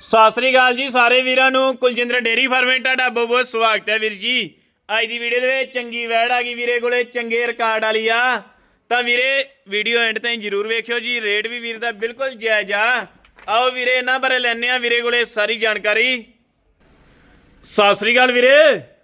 ਸਤਿ ਸ੍ਰੀ ਅਕਾਲ ਜੀ ਸਾਰੇ ਵੀਰਾਂ ਨੂੰ। ਕੁਲਜਿੰਦਰ ਡੇਰੀ ਫਾਰਮਿੰਗ ਤੁਹਾਡਾ ਬਹੁਤ ਬਹੁਤ ਸਵਾਗਤ ਹੈ ਵੀਰ ਜੀ। ਅੱਜ ਦੀ ਵੀਡੀਓ ਦੇ ਵਿੱਚ ਚੰਗੀ ਵੈੜ ਆ ਗਈ ਵੀਰੇ ਕੋਲੇ, ਚੰਗੇ ਰਿਕਾਰਡ ਵਾਲੀ ਆ। ਤਾਂ ਵੀਰੇ ਵੀਡੀਓ ਐਂਡ ਤਾਈਂ ਜਰੂਰ ਵੇਖਿਓ ਜੀ। ਰੇਟ ਵੀ ਵੀਰ ਦਾ ਬਿਲਕੁਲ ਜਾਇਜ਼ ਆ। ਆਓ ਵੀਰੇ, ਇਹਨਾਂ ਬਾਰੇ ਲੈਣੇ ਆ ਵੀਰੇ ਕੋਲੇ ਸਾਰੀ ਜਾਣਕਾਰੀ। ਸਤਿ ਸ੍ਰੀ ਅਕਾਲ ਵੀਰੇ।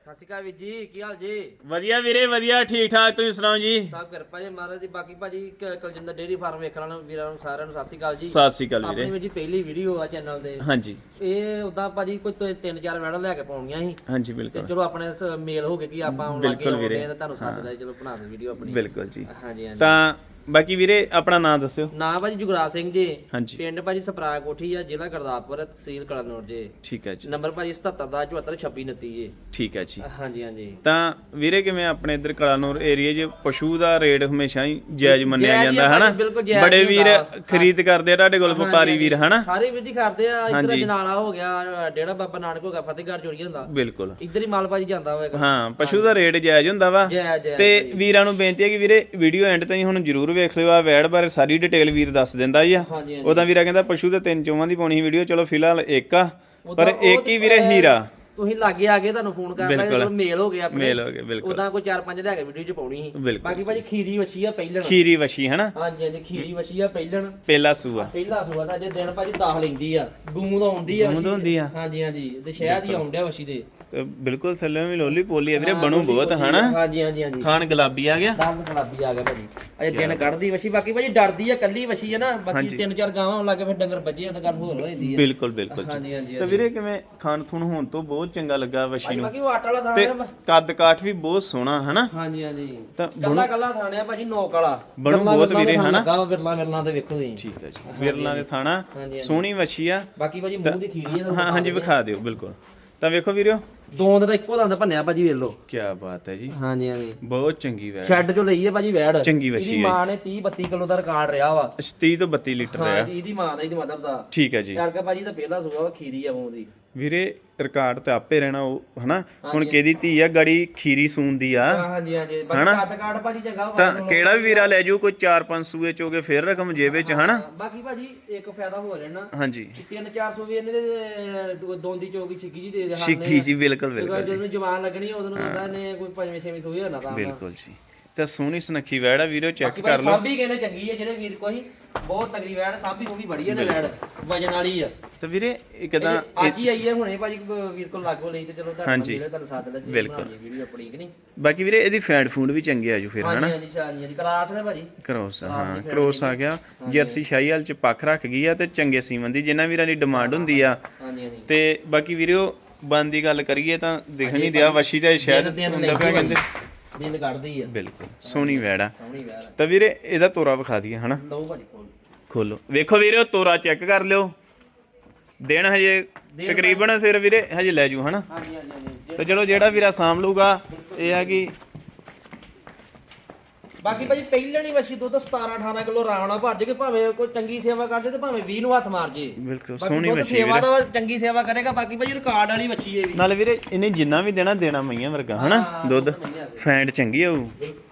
ਸਤਿ ਸ਼੍ਰੀ ਅਕਾਲ ਵੀਰ ਜੀ ਕੀ ਹਾਲ ਜੀ? ਵਧੀਆ ਵੀਰੇ ਵਧੀਆ ਠੀਕ ਠਾਕ ਤੁਸੀਂ ਸੁਣਾਓ ਜੀ? ਸਭ ਕਿਰਪਾ ਜੀ ਮਹਾਰਾਜ ਦੀ। ਬਾਕੀ ਭਾਜੀ ਕ- ਕੁਲਜਿੰਦਰ ਡੇਰੀ ਫਾਰਮ ਵੇਖਣ ਵਾਲਿਆਂ ਨੂੰ ਵੀਰਾਂ ਨੂੰ ਸਾਰਿਆਂ ਨੂੰ ਸਤਿ ਸ਼੍ਰੀ ਅਕਾਲ ਜੀ। ਸਤਿ ਸ੍ਰੀ ਅਕਾਲ ਆਪਣੀ ਵੀਰੇ। ਵੀਰ ਜੀ ਪਹਿਲੀ ਵੀਡੀਓ ਆ ਚੈਨਲ ਤੇ। ਹਾਂਜੀ। ਇਹ ਉਦਾਂ ਭਾਜੀ ਕੋਈ ਤਿੰਨ- ਤਿੰਨ ਚਾਰ ਮੈਡਲ ਲੈ ਕੇ ਪਾਉਣੀਆਂ ਸੀ। ਹਾਂਜੀ ਤੇ ਬਿਲਕੁਲ ਚਲੋ ਆਪਣੇ ਸ- ਮੇਲ ਹੋ ਗਏ ਕਿ ਆਪਾਂ ਹੁਣ ਲੱਗੇ ਬਿਲਕੁਲ ਵੀਰੇ। ਆਉਂਦੇ ਆ ਤਾਂ ਤੁਹਾਨੂੰ ਸੱਦ ਲਿਆ ਚਲੋ ਬਣਾ ਦਿਓ ਵੀਡੀਓ ਆਪਣੀ। ਬਿਲਕੁਲ ਜੀ। ਹਾਂਜੀ ਹਾਂਜੀ। ਤਾਂ ਬਾਕੀ ਵੀਰੇ ਆਪਣਾ ਨਾਮ ਦੱਸਿਓ। ਨਾਂ ਭਾਜੀ ਜੁਗਰਾਜ ਸਿੰਘ ਜੀ। ਹਾਂਜੀ। ਪਿੰਡ ਭਾਜੀ ਸਪਰਾ ਕੋਠੀ ਆ ਜ਼ਿਲ੍ਹਾ ਗੁਰਦਾਸਪੁਰ ਤਹਿਸੀਲ ਕਲਾਨੌਰ ਜੀ। ਠੀਕ ਹੈ ਜੀ। ਨੰਬਰ ਭਾਜੀ 77 ਦਾ 74 26 29 ਜੀ। ਠੀਕ ਹੈ ਜੀ। ਹਾਂਜੀ ਹਾਂਜੀ। ਤਾਂ ਵੀਰੇ ਕਿਵੇਂ ਆਪਣੇ ਇੱਧਰ ਕਲਾਨੂਰ ਏਰੀਆ 'ਚ ਪਸ਼ੂ ਦਾ ਰੇਟ ਹਮੇਸ਼ਾ ਹੀ ਜਾਇਜ਼ ਮੰਨਿਆ ਜਾਇਜ਼ ਜਾਂਦਾ ਹੀ ਆ ਭਾਜੀ, ਬਿਲਕੁਲ ਜਾਇਜ਼ ਬੜੇ ਹੀ ਵੀਰ ਹੁੰਦਾ। ਖਰੀਦ ਕਰਦੇ ਆ ਤੁਹਾਡੇ ਕੋਲ ਵਪਾਰੀ ਵੀਰ ਹਨਾ? ਸਾਰੇ ਵੀਰ ਜੀ ਕਰਦੇ ਆ ਇੱਧਰ ਹਾਂਜੀ। ਜਨਾਲਾ ਹੋ ਗਿਆ ਡੇੜਾ ਬਾਬਾ ਨਾਨਕ ਹੋ ਗਿਆ ਫਤਿਹਗੜ੍ਹ ਚੋਰੀ ਹੁੰਦਾ। ਬਿਲਕੁਲ। ਇੱਧਰ ਹੀ ਮਾਲ ਭਾਜੀ ਜਾਂਦਾ ਹੋਵੇਗਾ। ਹਾਂ ਪਸ਼ੂ ਦਾ ਰੇਟ ਜਾਇਜ਼ ਹੁੰਦਾ ਵਾ। ਜੈ ਜੈ ਤੇ ਵੀਰਾਂ ਨੂੰ ਬੇਨਤੀ ਹੈ ਕਿ ਵੀਰੇ ਵੀਡੀਓ ਐਂਡ ਤਾਈਂ ਹੁਣ ਜਰੂਰ ਵੇਖ ਲਿਓ ਆ ਵੈੜ ਬਾਰੇ ਸਾਰੀ ਡਿਟੇਲ ਵੀਰ ਦੱਸ ਦਿੰਦਾ ਜੀ ਹਾਂਜੀ ਹਾਂਜੀ। ਉਹਦਾ ਵੀਰਾ ਕਹਿੰਦਾ ਪਸ਼ੂ ਤੇ ਤਿੰਨ ਚੋਵਾਂ ਦੀ ਪਾਉਣੀ ਵੀਡੀਓ ਚਲੋ ਫਿਲਹਾਲ ਇੱਕ ਆ ਪਰ ਇੱਕ ਹੀ ਵੀਰੇ ਹੀਰਾ। ਤੁਸੀਂ ਲਾਗੇ ਆ ਗਏ ਤੁਹਾਨੂੰ ਫੋਨ ਕਰ ਬਿਲਕੁਲ। ਮੇਲ ਹੋ ਗਿਆ ਆਪਣੇ। ਮੇਲ ਹੋ ਗਏ ਬਿਲਕੁਲ। ਉਦਾਂ ਕੋਈ ਚਾਰ ਪੰਜ ਲੈ ਕੇ ਵੀਡੀਓ ਚ ਪਾਉਣੀ ਸੀ। ਬਿਲਕੁਲ। ਬਾਕੀ ਭਾਜੀ ਖੀਰੀ ਵਛੀ ਆ ਪਹਿਲਣ। ਖੀਰੀ ਵਸ਼ੀ ਹਨਾ? ਹਾਂਜੀ ਹਾਂਜੀ ਖੀਰੀ ਵਛੀ ਆ ਪਹਿਲਣ। ਪਹਿਲਾ ਸੂਆ। ਪਹਿਲਾ ਸੂਆ ਦਾ ਜੇ ਦਿਨ ਭਾਜੀ 10 ਲੈਂਦੀ ਆ। ਗੂੰਦ ਆਉਂਦੀ ਆ ਗੂੰਦ ਵਛੀ ਹੁੰਦੀ ਆ। ਹਾਂਜੀ ਹਾਂਜੀ। ਤੇ ਸ਼ਹਿਦ ਹੀ ਆਉਂਦਿਆ ਵਛੀ ਦੇ। ਤੇ ਬਿਲਕੁਲ ਥੱਲੇ ਵੀ ਲੋਲੀ ਪੋਲੀ ਆ ਵੀਰੇ ਬਣੂ ਬਹੁਤ ਹਨਾ? ਹਾਂਜੀ ਹਾਂਜੀ ਹਾਂਜੀ। ਖਾਨ ਗੁਲਾਬੀ ਆ ਗਿਆ। ਦੰਦ ਗੁਲਾਬੀ ਆ ਗਿਆ ਭਾਜੀ। ਅਜੇ ਦਿਨ ਕੱਢਦੀ ਵਛੀ ਬਾਕੀ ਭਾਜੀ ਡਰਦੀ ਆ ਕੱਲੀ ਵਛੀ ਆ ਨਾ ਬਾਕੀ ਤਿੰਨ ਚਾਰ ਗਾਵਾਂ ਹੋਣ ਲੱਗੇ ਫਿਰ ਡੰਗਰ ਬੱਜੇ ਤਾਂ ਗੱਲ ਹੋਰ ਹੋ ਜਾਂਦੀ ਆ। ਬਿਲਕੁਲ ਬਿਲਕੁਲ ਜੀ। ਹਾਂਜੀ ਹਾਂਜੀ ਤੇ ਵੀਰੇ ਕਿਵੇਂ ਖਾਣ ਥੁਣ ਹੋਣ ਤੋਂ ਬਹੁਤ ਚੰਗਾ ਲੱਗਾ ਵਸ਼ੀ ਨੂੰ। ਬਾਕੀ ਉਹ ਆਟਾ ਵਾਲਾ ਤੇ ਥਾਣਾ ਕੱਦ ਕਾਠ ਵੀ ਬਹੁਤ ਸੋਹਣਾ ਹਨਾ? ਹਾਂਜੀ ਹਾਂਜੀ। ਤਾਂ ਕੱਲਾ ਕੱਲਾ ਥਾਣਿਆ ਭਾਜੀ ਨੌਕ ਵਾਲਾ। ਬਣੂ ਵਿਰਲਾ ਬਹੁਤ ਦੇ ਵੀਰੇ, ਥਾਣ ਹਨਾ? ਲੱਗਾ ਵਾ, ਵਿਰਲਾ ਵਿਰਲਾ ਤੇ ਵੇਖੋ ਤੁਸੀਂ। ਠੀਕ ਹੈ ਜੀ। ਵਿਰਲਾ ਦੇ ਥਾਣਾ ਹਾਂਜੀ, ਸੋਹਣੀ ਵਸ਼ੀ ਆ। ਬਾਕੀ ਭਾਜੀ ਮੂੰਹ ਦੀ ਖੀੜੀ ਆ ਹਾਂ ਹਾਂਜੀ ਵਿਖਾ ਦਿਓ ਬਿਲਕੁਲ। ਤਾਂ ਵੇਖੋ ਵੀਰਿਓ ਦੋ ਦਾ ਇੱਕੋ ਦੰਦ ਭੰਨਿਆ ਭਾਜੀ ਵੇਖ ਲਓ। ਕੀ ਬਾਤ ਹੈ ਜੀ। ਹਾਂਜੀ ਹਾਂਜੀ। ਬਹੁਤ ਚੰਗੀ ਵੈੜ। ਸ਼ੈੱਡ ਚੋਂ ਲਈ ਹੈ ਭਾਜੀ ਵੈੜ। ਚੰਗੀ ਵੱਛੀ ਇਹਦੀ ਹੈ ਮਾਂ ਨੇ 30 32 ਕਿਲੋ ਦਾ ਰਿਕਾਰਡ ਰਿਹਾ ਵਾ। 30 ਤੋਂ 32 ਲੀਟਰ ਹਾਂ ਆ ਇਹਦੀ ਮਾਂ ਦਾ ਇਹਦੀ ਮਦਰ ਦਾ। ਠੀਕ ਹੈ ਜੀ। ਕਰਕੇ ਭਾਜੀ ਦਾ ਪਹਿਲਾ ਸੂਆ ਵਾ ਖੀਰੀ ਆ ਮੂੰਹ ਦੀ। ਵੀਰੇ ਰਿਕਾਰਡ ਤੇ ਆਪੇ ਰਹਿਣਾ ਉਹ ਹਨਾ? ਹੁਣ ਕਿਹਦੀ ਧੀ ਆ? ਗੜੀ ਖੀਰੀ ਸੂਨ ਦੀ ਆ। ਹਾਂਜੀ ਹਾਂਜੀ। ਬਾਕੀ ਕੱਦ ਕਾਠ ਭਾਜੀ ਚੰਗਾ ਵਾ ਤਾਂ ਕਿਹੜਾ ਵੀ ਵੀਰਾ ਲੈ ਜੂ ਕੋਈ 4-5 ਸੂਏ ਚੋਗੇ ਫੇਰ ਰਕਮ ਜੇਬੇ ਚ ਹਨਾ? ਬਾਕੀ ਭਾਜੀ ਇੱਕ ਫਾਇਦਾ ਹੋ ਰਹਿਣਾ ਹਾਂਜੀ। ਕਿ ਤਿੰਨ 400 ਵੀ ਇਹਨੇ ਦੇ ਦੋਂਦੀ ਚੋਗੀ ਛਿੱਕੀ ਜੀ ਦੇ ਦੇ ਸ਼ਿੱਕੀ ਜੀ ਬਿਲਕੁਲ ਬਿਲਕੁਲ ਜਦੋਂ ਜਵਾਨ ਲੱਗਣੀ ਉਦੋਂ ਨੂੰ ਕਹਿੰਦਾ ਨੇ ਕੋਈ ਪੰਜਵੇਂ ਛੇਵੇਂ ਸੂਏ ਹੋਣਾ ਤਾਂ। ਬਿਲਕੁਲ ਜੀ। ਤੇ ਸੋਹਣੀ ਸੁਨੱਖੀ ਵੈੜ ਆ ਵੀਰੋ ਚੈੱਕ ਬਾਕੀ ਕਰ ਭਾਈ ਲਓ ਸਾਬੀ ਕਹਿੰਦੇ ਚੰਗੀ ਹੈ ਜਿਹੜੇ ਵੀਰ ਕੋਈ ਬਹੁਤ ਤਗੜੀ ਵੈੜ ਸਾਬੀ ਉਹ ਵੀ ਬੜੀ ਹੈ ਨੇ ਵੈੜ ਵਜਨ ਵਾਲੀ ਆ। ਤੇ ਵੀਰੇ ਇੱਕਦਾਂ ਇਹ ਅੱਜ ਹੀ ਆਈ ਹੈ ਹੁਣੇ ਭਾਜੀ ਵੀਰ ਕੋਲ ਲਾਗੋ ਲਈ ਤੇ ਚਲੋ ਤੁਹਾਡਾ ਹਾਂਜੀ। ਮਿਲੇ ਤੁਹਾਨੂੰ ਸਾਥ ਲੈ ਜੀ ਬਿਲਕੁਲ। ਵੀਡੀਓ ਆਪਣੀ ਕਿ ਨਹੀਂ? ਬਾਕੀ ਵੀਰੇ ਇਹਦੀ ਫੈਟ ਫੂਡ ਵੀ ਚੰਗੇ ਆ ਜੂ ਫਿਰ ਹਨਾ? ਹਾਂਜੀ ਹਾਂਜੀ ਹਾਂਜੀ ਕਲਾਸ ਨੇ ਭਾਜੀ। ਕ੍ਰੋਸ ਹਾਂ ਕ੍ਰੋਸ ਆ ਗਿਆ ਜਰਸੀ ਸ਼ਾਹੀਵਾਲ ਚ ਪੱਖ ਰੱਖ ਗਈ ਆ ਤੇ ਚੰਗੇ ਸੀਮਨ ਦੀ ਜਿਨ੍ਹਾਂ ਵੀਰਾਂ ਦੀ ਡਿਮਾਂਡ ਹੁੰਦੀ ਆ। ਹਾਂਜੀ ਹਾਂਜੀ। ਤੇ ਬਾਕੀ ਵੀਰਿਓ ਬੰਦ ਦੀ ਗੱਲ ਕਰੀਏ ਤਾਂ ਦਿਖ ਨਹੀਂ ਦਿਆ ਵਸ਼ੀ ਤੇ ਸ਼ਾਇਦ ਦਿਨ ਹੁੰਦਾ ਪਿਆ ਕਹਿੰਦੇ ਦਿਨ ਕੱਢਦੀ ਆ। ਬਿਲਕੁਲ ਸੋਹਣੀ ਵੈੜ ਸੋਹਣੀ ਵੈੜ ਤਾਂ ਵੀਰੇ ਇਹਦਾ ਤੋਰਾ ਵਿਖਾ ਦਈਏ ਹਨਾ? ਲਓ ਭਾਜੀ ਕੋਲ ਖੋਲੋ ਵੇਖੋ ਵੀਰੇ ਤੋਰਾ ਚੈੱਕ ਕਰ ਲਿਓ। ਦਿਨ ਹਜੇ ਤਕਰੀਬਨ ਫਿਰ ਵੀਰੇ ਹਜੇ ਲੈ ਜੂ ਹਨਾ? ਹਾਂਜੀ ਹਾਂਜੀ ਹਾਂਜੀ। ਤੇ ਚਲੋ ਜਿਹੜਾ ਵੀਰਾ ਸਾਂਭ ਲੂਗਾ ਇਹ ਆ ਕਿ ਬਾਕੀ ਭਾਜੀ ਪਹਿਲਾਂ ਨਹੀਂ ਵਸ਼ੀ ਦੁੱਧ 17 18 ਕਿਲੋ ਰਾਵਣਾ ਭਰ ਜੇ ਭਾਵੇਂ ਕੋਈ ਚੰਗੀ ਸੇਵਾ ਕਰਦੇ ਤੇ ਭਾਵੇਂ 20 ਨੂੰ ਹੱਥ ਮਾਰ ਜੇ। ਬਿਲਕੁਲ ਬਾਕੀ ਸੋਹਣੀ ਦੁੱਧ ਵਸ਼ੀ ਸੇਵਾ ਦਾ ਚੰਗੀ ਸੇਵਾ ਕਰੇਗਾ ਬਾਕੀ ਭਾਜੀ ਰਿਕਾਰਡ ਵਾਲੀ ਵੱਛੀ ਹੈ ਵੀ। ਨਾਲ ਵੀਰੇ ਇਹਨੇ ਜਿੰਨਾ ਵੀ ਦੇਣਾ ਦੇਣਾ ਮਈਆਂ ਵਰਗਾ ਹਨਾ? ਦੁੱਧ ਫੈਂਟ ਚੰਗੀ ਆਊ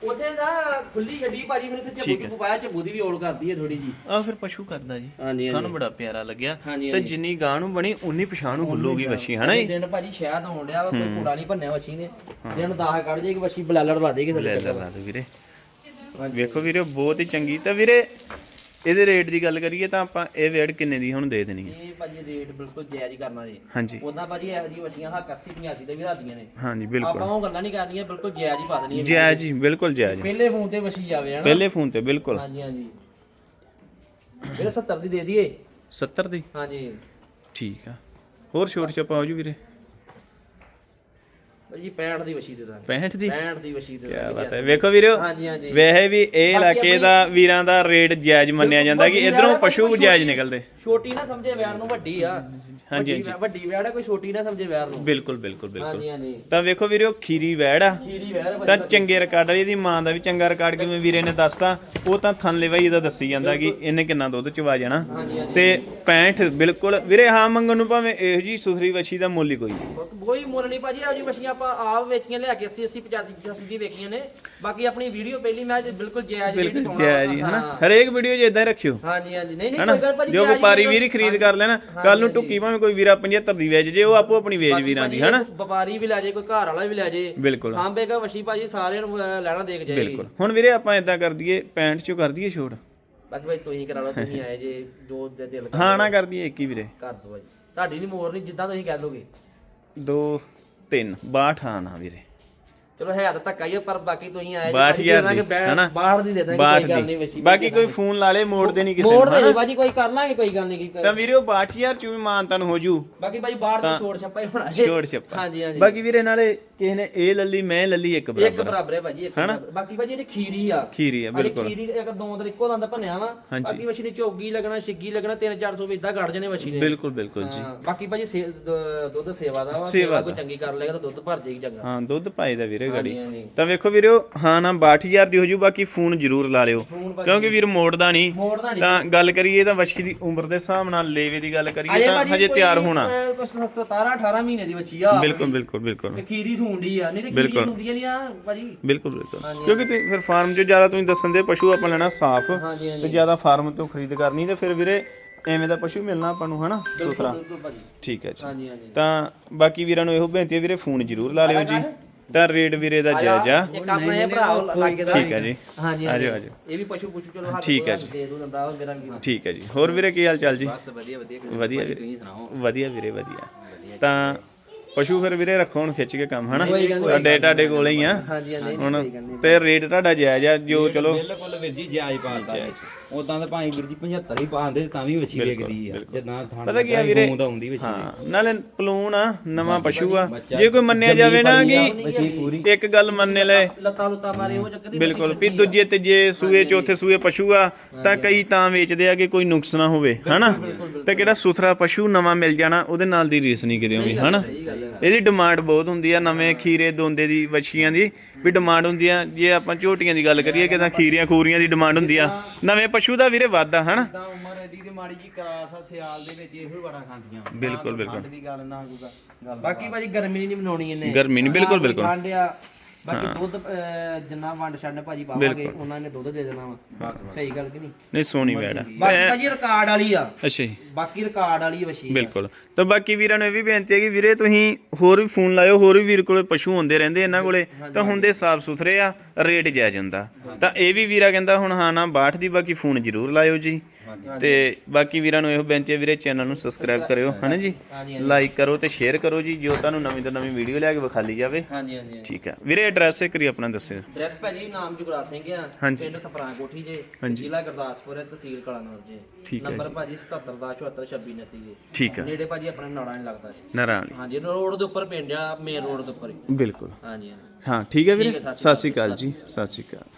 ਉੱਥੇ ਨਾ ਖੁੱਲੀ ਗੱਡੀ ਭਾਜੀ ਫਿਰ ਇੱਥੇ ਚੱਬੂ ਚੁੱਬੂ ਪਾਇਆ ਚੱਬੂ ਦੀ ਵੀ ਔਲ ਕਰਦੀ ਹੈ ਥੋੜੀ ਜੀ। ਆ ਫਿਰ ਪਸ਼ੂ ਕਰਦਾ ਜੀ। ਹਾਂਜੀ ਸਾਨੂੰ ਬੜਾ ਪਿਆਰਾ ਲੱਗਿਆ। ਹਾਂਜੀ, ਤੇ ਜਿੰਨੀ ਗਾਂ ਨੂੰ ਬਣੀ ਉਨੀ ਪਛਾਣ ਨੂੰ ਹੁੱਲੂਗੀ ਵਸ਼ੀ ਹਨਾ ਜੀ? ਦਿਨ ਭਾਜੀ ਸ਼ਾਇਦ ਹੋਣ ਡਿਆ ਵਾ ਕੋਈ ਕੂੜਾ ਨਹੀਂ ਭੰਨਿਆ ਵੱਛੀ ਨੇ। ਦਿਨ ਦਾਹ ਕੱਢ ਜਾਏਗੀ ਵੱਛੀ ਬਲੈਲੜ ਲਾ ਦੇਗੀ ਲੈ ਲੈ ਲਾ ਦੇ ਵੀਰੇ। ਵੇਖੋ ਵੀਰੇ ਬਹੁਤ ਹੀ ਚੰਗੀ। ਤਾਂ ਵੀਰੇ ਇਹਦੇ ਰੇਟ ਦੀ ਗੱਲ ਕਰੀਏ ਤਾਂ ਆਪਾਂ ਇਹ ਵੇੜ ਕਿੰਨੇ ਦੀ ਹੁਣ ਦੇ ਦੇਣੀ ਹੈ? ਇਹ ਭਾਜੀ ਰੇਟ ਬਿਲਕੁਲ ਜਾਇਜ਼ ਕਰਨਾ ਜੀ। ਹਾਂਜੀ। ਉਦਾਂ ਭਾਜੀ ਇਹੋ ਜਿਹੀ ਵੱਛੀਆਂ ਹੱਕ 80 85 ਦੇ ਵੀ ਰਾਦੀਆਂ ਨੇ। ਹਾਂਜੀ ਆਪਾਂ ਬਿਲਕੁਲ ਉਹ ਗੱਲਾਂ ਨਹੀਂ ਕਰਨੀਆਂ ਬਿਲਕੁਲ ਜਾਇਜ਼ ਹੀ ਪਾ ਦੇਣੀ ਹੈ ਜਾਇਜ਼ ਜੀ ਬਿਲਕੁਲ ਜਾਇਜ਼। ਪਹਿਲੇ ਫੋਨ ਤੇ ਵੱਛੀ ਜਾਵੇ ਹਨਾ? ਪਹਿਲੇ ਫੋਨ ਤੇ ਬਿਲਕੁਲ। ਹਾਂਜੀ ਹਾਂਜੀ। ਵੀਰੇ 70 ਦੀ ਦੇ ਦਈਏ? 70 ਦੀ? ਹਾਂਜੀ। ਠੀਕ ਆ। ਹੋਰ ਛੋਟ ਛਪਾ ਹੋ ਜੂ ਵੀਰੇ। ਭਾਜੀ 65 ਦੀ ਵੱਛੀ ਦੇ ਦਾਂਗੇ। 65 ਦੀ? 65 ਦੀ ਵੱਛੀ ਦੇ ਕੀ ਦਾਂਗੇ ਬਾਤ ਹੈ। ਵੇਖੋ ਵੀਰੋ ਹਾਂਜੀ ਹਾਂਜੀ। ਵੈਸੇ ਵੀ ਇਹ ਇਲਾਕੇ ਦਾ ਵੀਰਾਂ ਦਾ ਰੇਟ ਜਾਇਜ਼ ਮੰਨਿਆ ਜਾਂਦਾ ਕਿ ਇਧਰੋਂ ਪਸ਼ੂ ਜਾਇਜ਼ ਨਿਕਲਦੇ। ਛੋਟੀ ਨਾ ਸਮਝੇ ਵੈਰ ਨੂੰ ਵੱਡੀ ਆ। ਹਾਂਜੀ, ਵੱਡੀ ਵੈ- ਵੱਡੀ ਵੈੜ ਆ ਕੋਈ ਛੋਟੀ ਨਾ ਸਮਝੇ ਵੈਰ ਨੂੰ। ਬਿਲਕੁਲ ਬਿਲਕੁਲ ਬਿਲਕੁਲ। ਹਾਂਜੀ ਹਾਂਜੀ। ਤਾਂ ਵੇਖੋ ਵੀਰੋ ਖੀਰੀ ਵੈੜ ਆ। ਖੀਰੀ ਵੈਰ ਤਾਂ ਚੰਗੇ ਰਿਕਾਰਡ ਵਾਲੀ ਦੀ ਮਾਂ ਦਾ ਵੀ ਚੰਗਾ ਰਿਕਾਰਡ ਕਿਵੇਂ ਵੀਰੇ ਨੇ ਦੱਸਤਾ ਉਹ ਤਾਂ ਥਨਲੇ ਵਾਈ ਇਹਦਾ ਦੱਸੀ ਜਾਂਦਾ ਕਿ ਇਹਨੇ ਕਿੰਨਾ ਦੁੱਧ ਚਵਾ ਜਾਣਾ। ਹਾਂਜੀ ਹਾਂਜੀ। ਤੇ 65 ਬਿਲਕੁਲ। ਵੀਰੇ ਹਾਂ ਮੰਗਣ ਨੂੰ ਭਾਵੇਂ ਇਹੋ ਜੀ ਸੁਸਰੀ ਵੱਛੀ ਦਾ ਮੁੱਲ ਹੀ ਕੋਈ ਨਹੀਂ। ਕੋਈ ਮੁੱਲ ਨਹੀਂ ਭਾਜੀ ਆਜੀ ਮੱਛੀਆਂ ਆਪਾਂ ਆਪ ਵੇਚੀਆਂ ਲਿਆ ਕੇ 80 80 85 85 ਦੀ ਵੇਖੀਆਂ ਨੇ। ਬਾਕੀ ਆਪਣੀ ਵੀਡੀਓ ਪਹਿਲੀ ਮੈਂ ਬਿਲਕੁਲ ਜਾਇਜ਼ ਰੇਟ ਬਿਲਕੁਲ ਪਾਉਣਾ। ਜੀ ਹਨਾ? ਹਰੇਕ ਵੀਡੀਓ 'ਚ ਇਦਾਂ ਹੀ ਰੱਖਿਓ। ਹਾਂਜੀ ਹਾਂਜੀ। ਨਹੀਂ ਨਹੀਂ ਹਨਾ? ਕੋਈ ਗੱਲ ਭਾਜੀ ਜੋ ਜਾਇਜ਼ ਵਪਾਰੀ ਵਪਾਰੀ ਵੀਰ ਹੀ ਖਰੀਦ ਕਰ ਲੈਣਾ ਕੱਲ ਨੂੰ ਟੁੱਕੀ ਭਾਵੇਂ ਕੋਈ ਵੀਰਾ 75 ਦੀ ਵੇਚ ਜੇ ਉਹ ਆਪੋ ਆਪਣੀ ਵੇਚ ਵੀਰਾਂ ਦੀ ਹਨਾ? ਵਪਾਰੀ ਵੀ ਲੈ ਜੇ ਕੋਈ ਘਰ ਵਾਲਾ ਵੀ ਲੈ ਜੇ। ਬਿਲਕੁਲ। ਸਾਂਭੇਗਾ ਵਸ਼ੀ ਭਾਜੀ ਸਾਰਿਆਂ ਨੂੰ ਲੈਣਾ ਦੇਖ ਜਾਏਗੀ ਬਿਲਕੁਲ। ਹੁਣ ਵੀਰੇ ਆਪਾਂ ਇਦਾਂ ਕਰ ਦਈਏ 65 ਚੋਂ ਕਰ ਦਈਏ ਛੋੜ ਬਾਕੀ ਭਾਈ ਤੁਸੀਂ ਕਰਾ ਲਓ ਤੁਸੀਂ ਆਏ ਜੇ ਜੋ ਦੇ ਦਿਲ ਕਰ ਹਾਂ ਨਾ ਕਰ ਦਈਏ ਇੱਕ ਹੀ ਵੀਰੇ। ਕਰ ਦੋ ਭਾਈ ਤੁਹਾਡੀ ਨਹੀਂ ਮੋਰ ਨਹੀਂ ਜਿੱਦਾਂ ਤੁਸੀਂ ਕਹਿ ਦੋਗੇ। 2 3 62 ਹਾਂ ਨਾ ਵੀਰੇ। ਚਲੋ ਹੈ ਤਾਂ ਧੱਕਾ ਹੀ ਆ, ਪਰ ਬਾਕੀ ਤੁਸੀਂ ਆਏ ਬਾਹਠ ਹਜ਼ਾਰ ਦੀ, ਹਨਾ? ਬਾਹਰ ਦੀ ਦੇ ਦਾਂਗੇ ਬਾਠ ਕੋਈ ਗੱਲ ਨਹੀਂ ਦੀ ਵਸ਼ੀ ਬਾਕੀ ਕੋਈ ਫੋਨ ਲਾ ਲੇ ਮੋੜ ਦੇ ਨਹੀਂ ਕਿਸੇ ਮੋੜ ਨੂੰ ਦੇ ਭਾਜੀ ਕੋਈ ਕਰ ਲਾਂਗੇ ਕੋਈ ਗੱਲ ਨਹੀਂ ਤਾਂ ਵੀਰੇ ਉਹ 62000 ਚ ਵੀ ਮਾਨ ਤੁਹਾਨੂੰ ਹੋ ਜੂ। ਬਾਕੀ ਭਾਜੀ ਬਾਹਰ ਦੀ ਛੋੜ ਛੱਪਾ ਹੀ ਹੋਣਾ ਜੇ। ਛੋੜ ਛੱਪਾ। ਹਾਂਜੀ ਹਾਂਜੀ। ਬਾਕੀ ਵੀਰੇ ਨਾਲੇ ਕਿਸੇ ਨੇ ਇਹ ਲੱਲੀ ਮੈਂ ਲੱਲੀ ਇੱਕ ਇੱਕ ਬਰਾਬਰ ਬਰਾਬਰ ਹੈ ਭਾਜੀ ਇੱਕ ਬਰਾਬਰ। ਬਾਕੀ ਭਾਜੀ ਇਹਦੀ ਖੀਰੀ ਆ। ਖੀਰੀ ਆ ਅਰੇ ਬਿਲਕੁਲ। ਖੀਰੀ ਦੇ ਇੱਕ ਦੋ ਦਰ ਇੱਕੋ ਦੰਦ ਭੰਨਿਆ ਵਾ ਹਾਂਜੀ। ਬਾਕੀ ਵਸ਼ੀ ਨੇ ਝੋਗੀ ਲੱਗਣਾ ਛਿੱਗੀ ਲੱਗਣਾ 3-400 ਵੀ ਇਦਾਂ ਕੱਢ ਜਣੇ ਵਸ਼ੀ ਨੇ ਬਿਲਕੁਲ ਬਿਲਕੁਲ ਜੀ। ਹਾਂ, ਬਾਕੀ ਭਾਜੀ ਸੇ- ਦ- ਦੁੱਧ ਸੇਵਾ ਦਾ ਵਾ ਸੇਵਾ। ਕੋਈ ਚੰਗੀ ਕਰ ਲੇਗਾ ਤਾਂ ਦੁੱਧ ਭਰ ਜਾਏਗੀ ਚੰਗਾ। ਹਾਂ ਦੁੱਧ ਪਾਈ ਦਾ ਵੀਰੇ ਗਾੜੀ। ਹਾਂਜੀ। ਤਾਂ ਵੇਖੋ ਵੀਰੇ ਹਾਂ ਨਾ 62000 ਦੀ ਹੋ ਜੂ ਬਾਕੀ ਫੋਨ ਜ਼ਰੂਰ ਲਾ ਲਿਓ। ਫੋਨ ਭਾਜੀ। ਕਿਉਂਕਿ ਵੀਰ ਮੋੜਦਾ ਨਹੀਂ ਮੋੜਦਾ ਨਹੀਂ ਤਾਂ ਗੱਲ ਕਰੀਏ ਤਾਂ ਵਸ਼ੀ ਦੀ ਉਮਰ ਦੇ ਹਿਸਾਬ ਨਾਲ ਲੇਵੇ ਦੀ ਗੱਲ ਕਰੀਏ ਤਾਂ ਹਜੇ ਤਿਆਰ ਹੋਣਾ। ਅਹ, ਕੁਛ 17 18 ਮਹੀਨੇ ਦੀ ਬੱਚੀ ਆ। ਬਿਲਕੁਲ ਬਿਲਕੁਲ ਬਿਲਕੁਲ। ਤੇ ਖੀਰੀ ਸੂੰਡੀ ਆ ਨਹੀਂ ਤੇ ਖੀਰੀ ਬਿਲਕੁਲ। ਸੁੰਦੀਆਂ ਨਹੀਂ ਆ ਭਾਜੀ। ਬਿਲਕੁਲ ਬਿਲਕੁਲ। ਕਿਉਂਕਿ ਤੁਸੀਂ ਫਿਰ ਫਾਰਮ 'ਚ ਜ਼ਿਆਦਾ ਤੁਸੀਂ ਦੱਸਣ ਦੇ ਪਸ਼ੂ ਆਪਾਂ ਲੈਣਾ ਸਾਫ਼ ਹਾਂਜੀ ਹਾਂਜੀ। ਤੇ ਜ਼ਿਆਦਾ ਫਾਰਮ ਤੋਂ ਖਰੀਦ ਕਰਨੀ ਤੇ ਫਿਰ ਵੀਰੇ ਐਵੇਂ ਦਾ ਪਸ਼ੂ ਮਿਲਣਾ ਆਪਾਂ ਨੂੰ ਹਨਾ? ਸੁਥਰਾ ਬਿਲਕੁਲ ਭਾਜੀ। ਠੀਕ ਹੈ ਜੀ। ਹਾਂਜੀ ਹਾਂਜੀ। ਤਾਂ ਬਾਕੀ ਵੀਰਾਂ ਨੂੰ ਇਹੋ ਬੇਨਤੀ ਹੈ ਵੀਰੇ ਫੋਨ ਜ਼ਰੂਰ ਲਾ ਲਿਓ ਜੀ। ਤਾਂ ਰੇਟ ਵੀਰੇ ਦਾ ਜਾਇਜ਼। ਆ ਇੱਕ ਆਪਣਾ ਇਹ ਭਰਾ ਲੱਗੇ ਦਾ। ਠੀਕ ਹੈ ਜੀ। ਹਾਂਜੀ ਆਜੋ, ਹਾਂਜੀ। ਆਜੋ। ਇਹ ਵੀ ਪਸ਼ੂ ਪੁਸ਼ੂ ਚਲੋ ਹੱਥ ਠੀਕ ਹੈ ਤੋਂ ਦੇ ਦੋ ਦੰਦਾ ਉਹ ਮੇਰਾ ਵੀ ਠੀਕ ਹੈ ਜੀ। ਹੋਰ ਵੀਰੇ ਕੀ ਹਾਲ ਚਾਲ ਜੀ? ਬਸ ਵਧੀਆ ਵਧੀਆ। ਵਧੀਆ ਵੀਰੇ। ਵਧੀਆ ਵੀਰੇ ਵਧੀਆ। ਤਾਂ ਪਸ਼ੂ ਫਿਰ ਵੀਰੇ ਰੱਖੋ ਹੁਣ ਖਿੱਚ ਕੇ ਕੰਮ ਹਨਾ? ਤੁਹਾਡੇ ਤੁਹਾਡੇ ਕੋਲੇ ਹੀ ਆ। ਹਾਂਜੀ ਹਾਂਜੀ ਹੁਣ ਤੇ ਰੇਟ ਤੁਹਾਡਾ ਜਾਇਜ਼ ਆ ਜੋ ਚਲੋ। ਬਿਲਕੁਲ ਵੀਰ ਜੀ ਜਾਇਜ਼ ਪਾਲਦਾ ਉਦਾਂ ਤਾਂ ਭਾਵੇਂ ਵੀਰ ਜੀ 75 ਹੀ ਪਾਉਂਦੇ ਤਾਂ ਵੀ ਵੱਛੀ ਵੇਖਦੀ ਆ ਜਿੱਦਾਂ ਥਾਂ ਪਤਾ ਕੀ ਆ ਵੀਰੇ? ਗੂੰਦ ਆਉਂਦੀ ਵੱਛੀ ਹਾਂ ਨਾਲੇ ਪਲੂਣ ਆ ਨਵਾਂ ਪਸ਼ੂ ਆ। ਜੇ ਕੋਈ ਮੰਨਿਆ ਜਾਵੇ ਨਾ ਕਿ ਇੱਕ ਗੱਲ ਮੰਨੇ ਲੈ। ਲੱਤਾਂ ਲੁੱਤਾਂ ਮਾਰੇ ਉਹ ਚੱਕਰ ਬਿਲਕੁਲ ਵੀ ਦੂਜੇ ਤੇ ਜੇ ਸੂਏ ਚੌਥੇ ਸੂਏ ਪਸ਼ੂ ਆ ਤਾਂ ਕਈ ਤਾਂ ਵੇਚਦੇ ਆ ਕਿ ਕੋਈ ਨੁਕਸ ਨਾ ਹੋਵੇ ਹਨਾ? ਤੇ ਕਿਹੜਾ ਸੁਥਰਾ ਪਸ਼ੂ ਨਵਾਂ ਮਿਲ ਜਾਣਾ ਉਹਦੇ ਨਾਲ ਦੀ ਰੀਸ ਨਹੀਂ ਕਿਤੇ ਵੀ ਹਨਾ? ਇਹਦੀ ਡਿਮਾਂਡ ਬਹੁਤ ਹੁੰਦੀ ਆ ਨਵੇਂ ਖੀਰੇ ਦੋਂਦੇ ਦੀ ਵੱਛੀਆਂ ਦੀ। ਵੀ ਡਿਮਾਂਡ ਹੁੰਦੀ ਆ। ਜੇ ਆਪਾਂ ਝੋਟੀਆਂ ਦੀ ਗੱਲ ਕਰੀਏ ਕਿ ਤਾਂ ਖੀਰੀਆਂ ਖੂਰੀਆਂ ਦੀ ਡਿਮਾਂਡ ਹੁੰਦੀ ਆ। ਨਵੇਂ ਪਸ਼ੂ ਦਾ ਵੀਰੇ ਵਾਧਾ ਹਨਾ? ਤਾਂ ਉਮਰ ਇਹਦੀ ਤੇ ਮਾੜੀ ਜੀ ਕਰਾਸ ਆ ਸਿਆਲ ਦੇ ਵਿੱਚ ਇਹੋ ਹੀ ਬੜਾ ਖਾਂਦੀਆਂ। ਨਾ ਬਿਲਕੁਲ, ਕੋਈ ਬਿਲਕੁਲ। ਠੰਡ ਦੀ ਗੱਲ ਨਾ ਕੋਈ ਗੱਲ ਬਾਕੀ ਭਾਜੀ ਗਰਮੀ ਨਹੀਂ ਮਨਾਉਣੀ ਇਹਨੇ। ਗਰਮੀ ਨੀ, ਬਿਲਕੁਲ, ਬਿਲਕੁਲ। ਠੰਡ ਆ। ਬਾਕੀ ਦੁੱਧ ਜਿੰਨਾ ਵੰਡ ਛੱਡ ਭਾਜੀ ਪਾਵਾਂਗੇ ਉਹਨਾਂ ਨੇ ਦੁੱਧ ਦੇ ਦੇਣਾ ਵਾ। ਸਹੀ ਗੱਲ ਕਿ ਨਹੀਂ? ਨਹੀਂ ਸੋਹਣੀ ਵੈੜ ਆ। ਬਾਕੀ ਭਾਜੀ ਰਿਕਾਰਡ ਵਾਲੀ ਆ। ਅੱਛਾ ਜੀ। ਬਾਕੀ ਰਿਕਾਰਡ ਵਾਲੀ ਵਸ਼ੀ ਬਿਲਕੁਲ। ਤਾਂ ਬਾਕੀ ਵੀਰਾਂ ਨੂੰ ਇਹ ਵੀ ਬੇਨਤੀ ਹੈ ਕਿ ਵੀਰੇ ਤੁਸੀਂ ਹੋਰ ਵੀ ਫੋਨ ਲਾਇਓ ਹੋਰ ਵੀ ਵੀਰ ਕੋਲੇ ਪਸ਼ੂ ਹੁੰਦੇ ਰਹਿੰਦੇ ਇਹਨਾਂ ਕੋਲੇ ਤਾਂ ਹੁੰਦੇ ਸਾਫ਼ ਸੁਥਰੇ ਆ ਰੇਟ ਜਾਇਜ਼ ਹੁੰਦਾ। ਤਾਂ ਇਹ ਵੀ ਵੀਰਾ ਕਹਿੰਦਾ ਹੁਣ ਹਾਂ ਨਾ 62 ਦੀ ਬਾਕੀ ਫੋਨ ਜ਼ਰੂਰ ਲਾਇਓ ਜੀ। ਤੇ ਬਾਕੀ ਵੀਰਾਂ ਨੂੰ ਇਹੋ ਬੇਨਤੀ ਹੈ ਵੀਰੇ ਚੈਨਲ ਨੂੰ ਸਬਸਕ੍ਰਾਈਬ ਕਰਿਓ ਹਨਾ ਜੀ? ਲਾਈਕ ਕਰੋ ਤੇ ਸ਼ੇਅਰ ਕਰੋ ਜੀ ਜੋ ਤੁਹਾਨੂੰ ਨਵੀਂ ਤੋਂ ਨਵੀਂ ਵੀਡੀਓ ਲਿਆ ਕੇ ਵਿਖਾਲੀ ਜਾਵੇ। ਹਾਂਜੀ ਹਾਂਜੀ ਠੀਕ ਹੈ ਵੀਰੇ ਐਡਰੈਸ ਇੱਕ ਵਾਰੀ ਆਪਣਾ ਦੱਸਿਓ। ਡਰੈਸ ਭਾਜੀ ਨਾਮ ਜੁਗਰਾ ਸਿੰਘ ਆ। ਪਿੰਡ ਸਫਰਾਂ ਕੋਠੀ ਜੇ। ਜ਼ਿਲ੍ਹਾ ਗੁਰਦਾਸਪੁਰ ਤਹਿਸੀਲ ਕਲਾਨੌਰ ਜੇ। ਠੀਕ ਹੈ ਨੰਬਰ ਭਾਜੀ 77 ਜੇ। ਠੀਕ ਹੈ ਨੇੜੇ ਭਾਜੀ ਆਪਣੇ ਨਾੜਾ ਨਹੀਂ ਲੱਗਦਾ। ਨਾਰਾਇਣ ਹਾਂਜੀ ਰੋਡ ਦੇ ਉੱਪਰ ਪਿੰਡ ਆ ਮੇਨ ਰੋਡ ਦੇ ਉੱਪਰ ਬਿਲਕੁਲ। ਹਾਂਜੀ ਹਾਂ ਠੀਕ ਹੈ ਵੀਰੇ। ਸਤਿ ਸ਼੍ਰੀ ਅਕਾਲ ਜੀ ਸਤਿ ਸ਼੍ਰੀ ਅਕਾਲ।